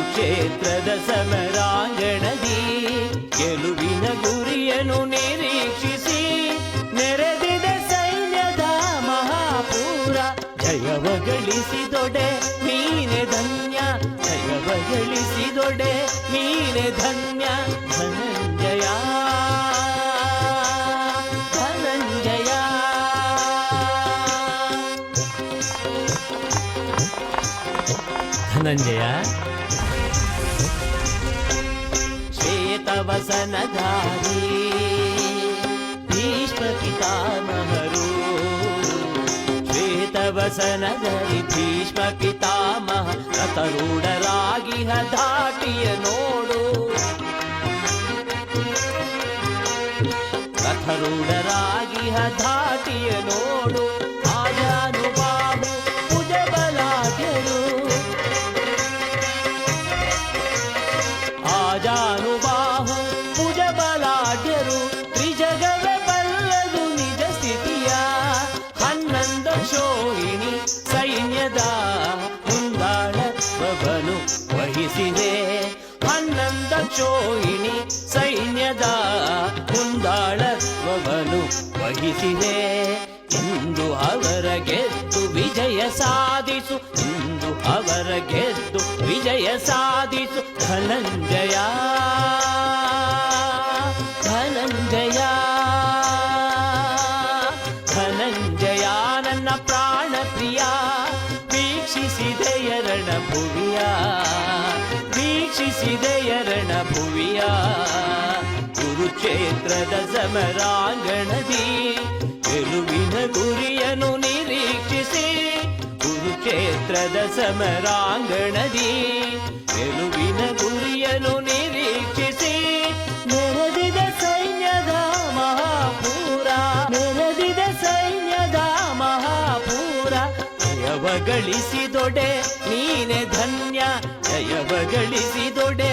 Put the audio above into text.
ಕುರುಕ್ಷೇತ್ರದ ಸಮರಾಂಗಣದಿ, ಗೆಲುವಿನ ಗುರಿಯನ್ನು ನಿರೀಕ್ಷಿಸಿ, ನೆರೆದಿದ ಸೈನ್ಯದ ಮಹಾಪೂರ ಜಯವ ಗಳಿಸಿದೊಡೆ ನೀನೆ ಧನ್ಯ ಜಯವ ಗಳಿಸಿದೊಡೆ ನೀನೆ ಧನ್ಯ ಧನಂಜಯ. ಧನಂಜಯ. ಧನಂಜಯ ಶ್ವೇತವಸನಧಾರಿ ಭೀಷ್ಮ ಪಿತಾಮಹರು ಶ್ವೇತವಸನಧರಿ ಭೀಷ್ಮ ಪಿತಾಮಹ ರಥರೂಢರಾಗಿಹ ದಾಟಿಯ ನೋಡು. ರಥರೂಢರಾಗಿಹ ಶೋಹಿಣಿ ಸೈನ್ಯದ ಮುಂದಾಳತ್ವವನ್ನು ವಹಿಸಿದೆ. ಇಂದು ಅವರ ಗೆದ್ದು ವಿಜಯ ಸಾಧಿಸು, ಇಂದು ಅವರ ಗೆದ್ದು ವಿಜಯ ಸಾಧಿಸು. ಧನಂಜಯ ಧನಂಜಯ ಧನಂಜಯ, ನನ್ನ ಪ್ರಾಣ ಪ್ರಿಯ ವೀಕ್ಷಿಸಿದೆಯ ರಣಭುವಿಯ ವೀಕ್ಷಿಸಿದೆಯ ರಣಭುವಿಯ ಕುರುಕ್ಷೇತ್ರದ ಸಮರಾಂಗಣದಿ. ಗೆಲುವಿನ ಗುರಿಯನ್ನು ನಿರೀಕ್ಷಿಸಿ ಕುರುಕ್ಷೇತ್ರದ ಸಮರಾಂಗಣದಿ. ಗೆಲುವಿನ ಗುರಿಯನ್ನು ನಿರೀಕ್ಷಿಸಿ ನೆರೆದಿದ ಸೈನ್ಯದ ಮಹಾಪೂರ, ನೆರೆದಿದ ಸೈನ್ಯದ ಮಹಾಪೂರ. ಗಳಿಸಿದೊಡೆ ನೀನೆ ಧನ್ಯ ಜಯವ